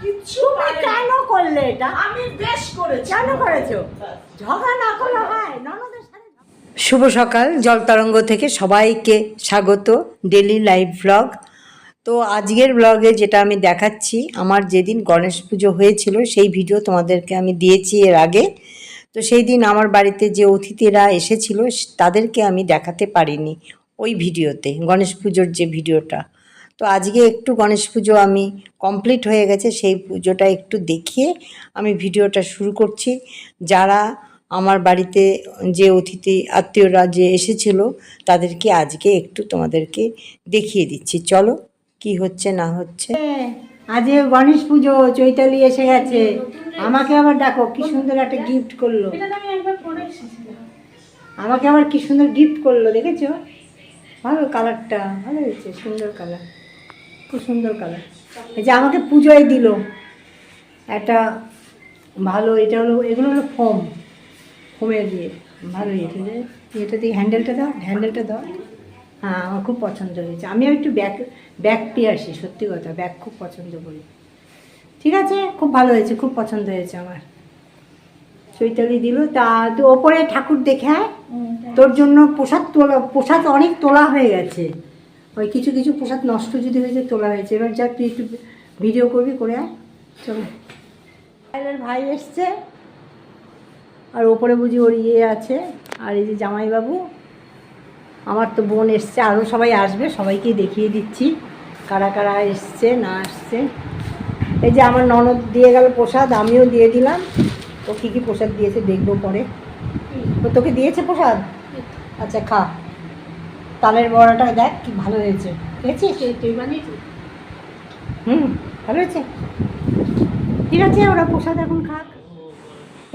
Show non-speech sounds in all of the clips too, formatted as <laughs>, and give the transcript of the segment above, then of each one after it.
কিচ্ছু তুমি কেন করলে এটা? আমি বেশ করেছি। কেন করেছ? ঝগড়া না করলে হয়। ননদের শুভ সকাল জলতরঙ্গ থেকে সবাইকে স্বাগত ডেলি লাইভ ব্লগ। তো আজকের ব্লগে যেটা আমি দেখাচ্ছি আমার যেদিন গণেশ পুজো হয়েছিল সেই ভিডিও তোমাদেরকে আমি দিয়েছি এর আগে। তো সেই দিন আমার বাড়িতে যে অতিথিরা এসেছিল তাদেরকে আমি দেখাতে পারিনি ওই ভিডিওতে গণেশ পুজোর যে ভিডিওটা। তো আজকে একটু গণেশ পুজো আমি কমপ্লিট হয়ে গেছে, সেই পুজোটা একটু দেখিয়ে আমি ভিডিওটা শুরু করছি। যারা আমার বাড়িতে যে অতিথি আত্মীয়রা যে এসেছিল, তাদেরকে আজকে একটু তোমাদেরকে দেখিয়ে দিচ্ছি। চলো, কি হচ্ছে না হচ্ছে? আজকে গণেশ পুজো, চৈতালি এসে গেছে। আমাকে আবার দেখো কি সুন্দর একটা গিফট করল। আমাকে আবার কি সুন্দর গিফট করল, দেখেছ? ভালো কালারটা ভালো হয়েছে, সুন্দর কালার খুব সুন্দর কালার এই যে আমাকে পুজোয় দিল। একটা ভালো এটা হলো এগুলো হলো ফোম ফোমের দিয়ে। ভালো এটা যে এটা দিয়ে হ্যান্ডেলটা দাও হ্যান্ডেলটা দাও। হ্যাঁ আমার খুব পছন্দ হয়েছে। আমি একটু ব্যাক ব্যাগ পেয়ে আসি সত্যি কথা ব্যাগ খুব পছন্দ করি। ঠিক আছে? খুব ভালো হয়েছে খুব পছন্দ হয়েছে আমার। চৈতালি দিল তা তো ওপরে ঠাকুর দেখে। তোর জন্য প্রসাদ তোলা প্রসাদ অনেক তোলা হয়ে গেছে। ওই কিছু কিছু প্রসাদ নষ্ট যদি হয়েছে তোলা হয়েছে এবার যা তুই একটু ভিডিও করবি করে চলো। ভাই এসছে। আর ওপরে বুঝি ওর ইয়ে আছে আর এই যে জামাইবাবু। আমার তো বোন এসছে আরও সবাই আসবে সবাইকে দেখিয়ে দিচ্ছি। কারা কারা এসছে না আসছে। এই যে আমার ননদ দিয়ে গেল প্রসাদ আমিও দিয়ে দিলাম। ও কী কী প্রসাদ দিয়েছে দেখব পরে। ও তোকে দিয়েছে প্রসাদ? আচ্ছা খা। তালের বড়াটা দেখ কি ভালো হয়েছে। খেয়েছিস? তুই বানিয়েছিস হুম ভালো হয়েছে। ঠিক আছে ওরা প্রসাদ এখন খাক।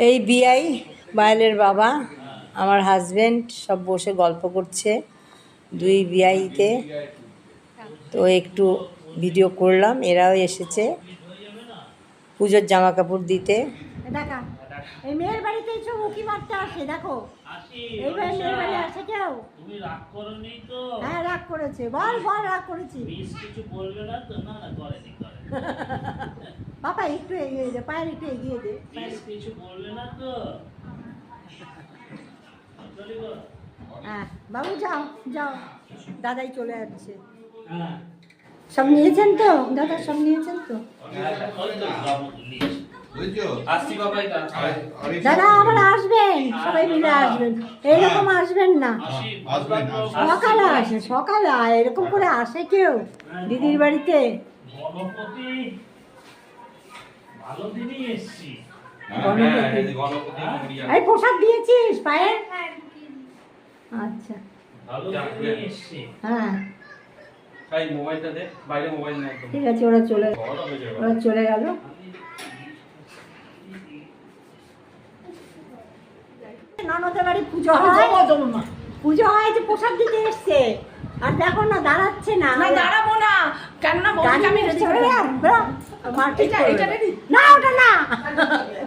এই বিআই বায়লের বাবা আমার হাজবেন্ড সব বসে গল্প করছে দুই বিআইতে তো একটু ভিডিও করলাম এরাও এসেছে পুজোর জামা কাপড় দিতে দেখা এই মেয়ের বাড়িতে সব উকি মারতে আসে দেখো। এইবার মেয়ের বাড়ি আসে কেউ? তুমি রাগ করনি তো। হ্যাঁ রাগ করেছে। বল বল রাগ করেছি। মিস কিছু বলবে না তো? না না করেনি করে বাবা একটু এগিয়ে দে পায়ের একটু এগিয়ে দে। মিস কিছু বলবে না তো? হ্যাঁ বাবু যাও যাও। দাদাই চলে যাচ্ছে হ্যাঁ। সব নিয়েছেন তো? দাদা সব নিয়েছেন তো? এটা দাদা আবার আসবেন? সবাই মিলে আসবেন। এইরকম আসবেন না। সকালে আসে সকালে এরকম করে আসে কেউ? দিদির বাড়িতে? গণপতি ভালো এই পোশাক দিয়েছিস পায়ে আচ্ছা। হ্যাঁ। তাই মোবাইলটা দে বাইরে মোবাইল নেই একদম। ঠিক আছে ওরা চলে হয়ে ওরা চলে গেল। ননদের বাড়ি পুজো হয়। পুজো হয় যে প্রসাদ দিতে এসছে। আর দেখো না দাঁড়াচ্ছে না। না দাঁড়াবো না। বউকে আমি এটা- এটা না ওটা না।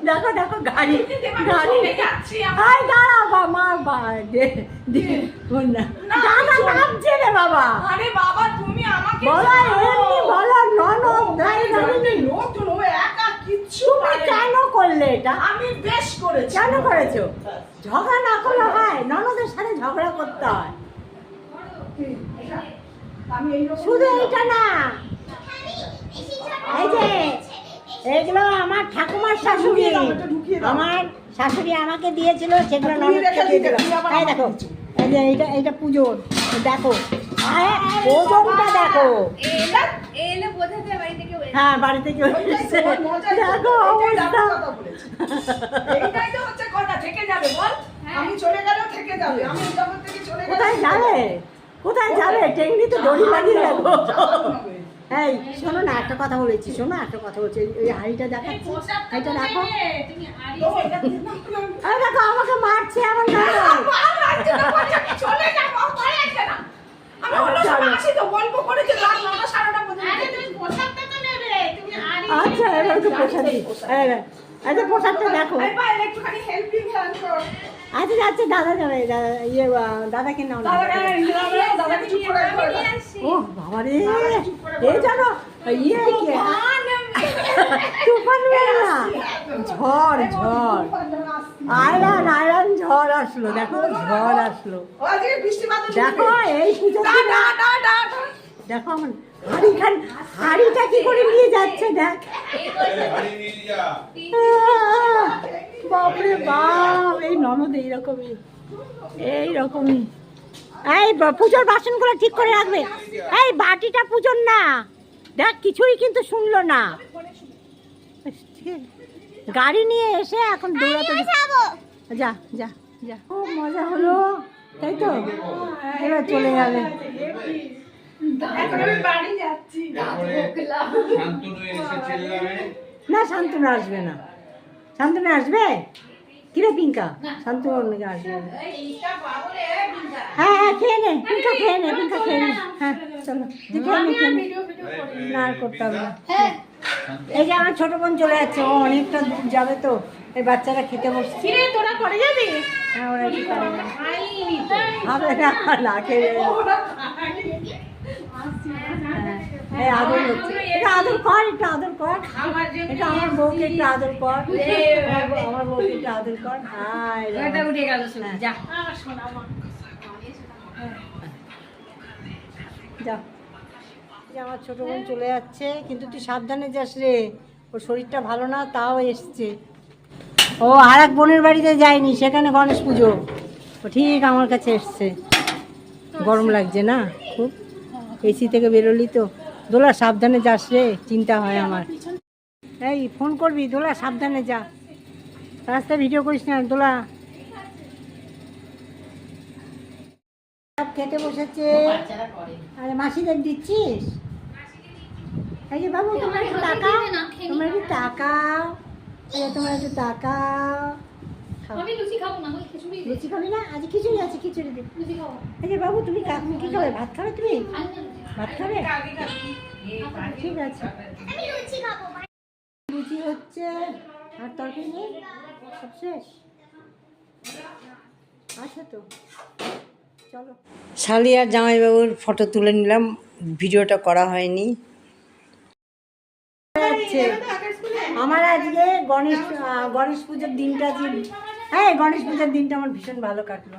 দেখো দেখো গাড়ি গাড়ি। চলে যাচ্ছি আমি। আই দাঁড়া বা মা বা দে দে শোন না। না, দাদা নামছে রে বাবা। আরে বাবা তুমি আমাকে বলো ছাড়ো। এমনি বলো ননদ দাই আরে লোকজন ও একা কিচ্ছু কেন করলে এটা? আমি বেশ করেছি? কেন করেছ? ঝগড়া না করলে হয় ননদের সাথে ঝগড়া করতে হয়। শুধু এইটা না। এই যে এগুলো আমার ঠাকুমার শাশুড়ি। আমার শাশুড়ি আমাকে দিয়েছিল সেগুলো ননদকে দিয়ে দেখো এই যে এইটা এইটা পুজোর দেখো। ওজনটা দেখো। হয়ে হ্যাঁ বাড়ি থেকে ওইটাই তো ওর মজাই দেখো অবস্থা <laughs> দারুণ কথা বলেছে। এইটাই তো হচ্ছে কথা থেকে যাবে বল। হ্যাঁ। আমি চলে গেলেও থেকে যাবে আমি এই জগৎ থেকে চলে গেলে কোথায় যাবে? কোথায় যাবে? টেঙ্গি তো দড়ি লাগিয়ে রাখো। এই শোনো না একটা কথা বলেছি শোনো একটা কথা বলছি। এই- এই হাড়িটা দেখাচ্ছি হাড়িটা তো আমি- দেখো আমাকে মারছে আমার চলে যাব, আমার ভয় না। আমি অন্য তো গল্প করে যে রাত নটা সাড়ে নটা পর্যন্ত আরে তুমি পোশাকটা তো নেবে তুমি হারিয়ে আচ্ছা এবার তো পোশাক এই পোশাকটা দেখো। আচ্ছা যাচ্ছে দাদা যাবে দা- ইয়ে দাদাকে নাও ও বাবা রে। এই জানো ইয়ে কি? তুফান ঝড় ঝড়। আয়রন আয়রন ঝড় আসলো। দেখো ঝড় আসলো। দেখো এই পুজো দেখো আমার হাড়ি খান হাড়িটা কি করে নিয়ে যাচ্ছে দেখ। বাপরে বাপ এই ননদ এইরকমই এইরকমই। এই পুজোর বাসনগুলো ঠিক করে রাখবে। এই বাটিটা পুজোর না। দেখ কিছুই কিন্তু শুনলো না। গাড়ি নিয়ে এসে এখন দৌড়াতে যা যা যা। খুব মজা হলো তাই তো? এবার চলে যাবে। না শান্তনু আসবে না। শান্তনু আসবে? কিরে পিঙ্কা? শান্তনু অন্যকে আসবে হ্যাঁ হ্যাঁ খেয়ে নে। পিঙ্কা খেয়ে নে পিঙ্কা খেয়ে নে। হ্যাঁ চলো। খেয়ে নে খেয়ে নে। না আর করতে হবে না। এই যে আমার ছোট বোন চলে যাচ্ছে ও অনেকটা দূর যাবে তো। এই বাচ্চারা খেতে বসছে। তোরা করে যাবি? হ্যাঁ ওরা। হবে না না খেয়ে হ্যাঁ, আদর হচ্ছে এটা আদর কর এটা আদর কর। এটা আমার বউকে একটু আদর কর। আমার বউকে একটু আদর কর। হাই উঠে গেল যা। যা। আমার ছোট বোন চলে যাচ্ছে কিন্তু তুই সাবধানে যাস রে। ওর শরীরটা ভালো না তাও এসছে। ও আর এক বোনের বাড়িতে যায়নি সেখানে গণেশ পুজো। ও ঠিক আমার কাছে এসছে। গরম লাগছে না? খুব? এসি থেকে বেরোলি তো। দোলা সাবধানে যাস রে চিন্তা হয় আমার। এই ফোন করবি দোলা সাবধানে যা। রাস্তায় ভিডিও করিস না দোলা। সব খেতে বসেছে। আরে মাসিদের দিচ্ছিস? এই যে বাবু তোমার একটু টাকাও তোমার একটু টাকাও তোমার একটু টাকাও খাও। আমি লুচি খাব না খিচুড়ি লুচি খাবি না? আজ খিচুড়ি আছে খিচুড়ি দে। লুচি খাব। এই বাবু তুমি কা- খাবে? ভাত খাবে তুমি। ভাত খাবে? ঠিক আছে। লুচি হচ্ছে আর তরকারি নেই? সব শেষ? তো। চলো। শালি আর জামাইবাবুর ফটো তুলে নিলাম। ভিডিওটা করা হয়নি। আমার আজকে গণেশ গণেশ পুজোর দিনটা যে হ্যাঁ গণেশ পুজোর দিনটা আমার ভীষণ ভালো কাটলো।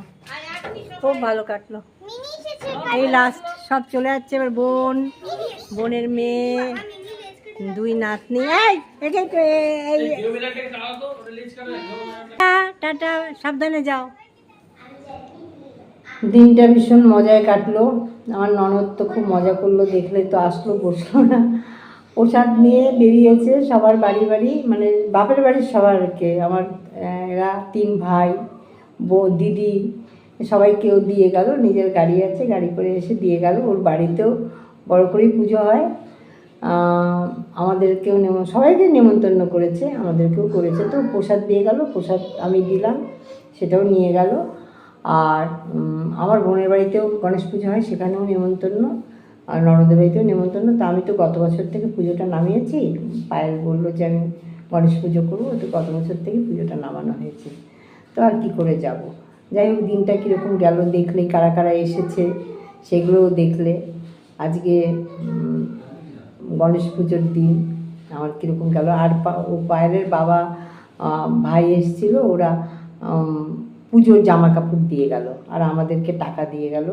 খুব ভালো কাটলো। এই লাস্ট সব চলে যাচ্ছে এবার বোন, বোনের মেয়ে, দুই নাতনি। টাটা, সাবধানে যাও। দিনটা ভীষণ মজায় কাটলো। আমার ননদ তো খুব মজা করল, দেখলে তো আসলো, বসল না। প্রসাদ নিয়ে বেরিয়েছে সবার বাড়ি বাড়ি মানে বাপের বাড়ির সবারকে। আমার এরা তিন ভাই, বউ, দিদি সবাইকেও দিয়ে গেল, নিজের গাড়ি আছে, গাড়ি করে এসে দিয়ে গেল। ওর বাড়িতেও বড় করেই পুজো হয়। আমাদেরকেও নেম সবাইকে নেমন্তন্ন করেছে, আমাদেরকেও করেছে। তো প্রসাদ দিয়ে গেল, প্রসাদ আমি দিলাম, সেটাও নিয়ে গেল। আর আমার বোনের বাড়িতেও গণেশ পুজো হয়, সেখানেও নেমন্তন্ন। আর ননদের বাড়িতেও নেমন্তন্ন। তা আমি তো গত বছর থেকে পুজোটা নামিয়েছি। পায়েল বলল যে আমি গণেশ পুজো করব, তো গত বছর থেকে পুজোটা নামানো হয়েছে। তো আর কি করে যাব? যাই হোক, দিনটা কীরকম গেল, দেখলে কারা কারা এসেছে, সেগুলোও দেখলে। আজকে গণেশ পুজোর দিন আমার কীরকম গেল। আর ও পায়েলের বাবা ভাই এসেছিল, ওরা পুজোর জামা কাপড় দিয়ে গেল। আর আমাদেরকে টাকা দিয়ে গেল।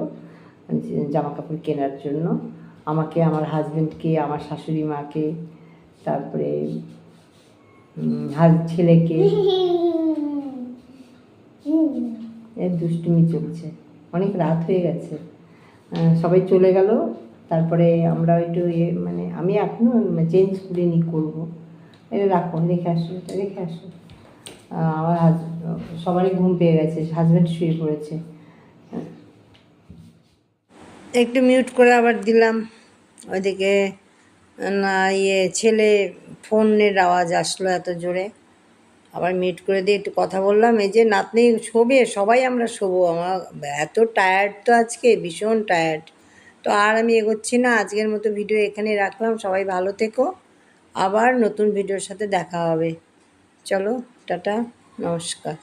জামা কাপড় কেনার জন্য। আমাকে, আমার হাজব্যান্ডকে আমার শাশুড়ি মাকে, তারপরে হাজ- ছেলেকে। এর দুষ্টুমি চলছে। অনেক রাত হয়ে গেছে। সবাই চলে গেল। তারপরে আমরা একটু ইয়ে মানে আমি এখনও চেঞ্জ করিনি, করব। এটা রাখো, রেখে আসো রেখে আসো। আমার হাজ সবারই ঘুম পেয়ে গেছে। হাজব্যান্ড শুয়ে পড়েছে। একটু মিউট করে আবার দিলাম। ওইদিকে, না ইয়ে ছেলে ফোনের আওয়াজ আসলো এত জোরে। আবার মিউট করে দিয়ে একটু কথা বললাম। এই যে নাতনি শোবে, সবাই আমরা শোবো। আমার এত টায়ার্ড তো আজকে, ভীষণ টায়ার্ড তো আর আমি এগোচ্ছি না। আজকের মতো ভিডিও এখানে রাখলাম। সবাই ভালো থেকো। আবার নতুন ভিডিওর সাথে দেখা হবে। চলো, টাটা, নমস্কার।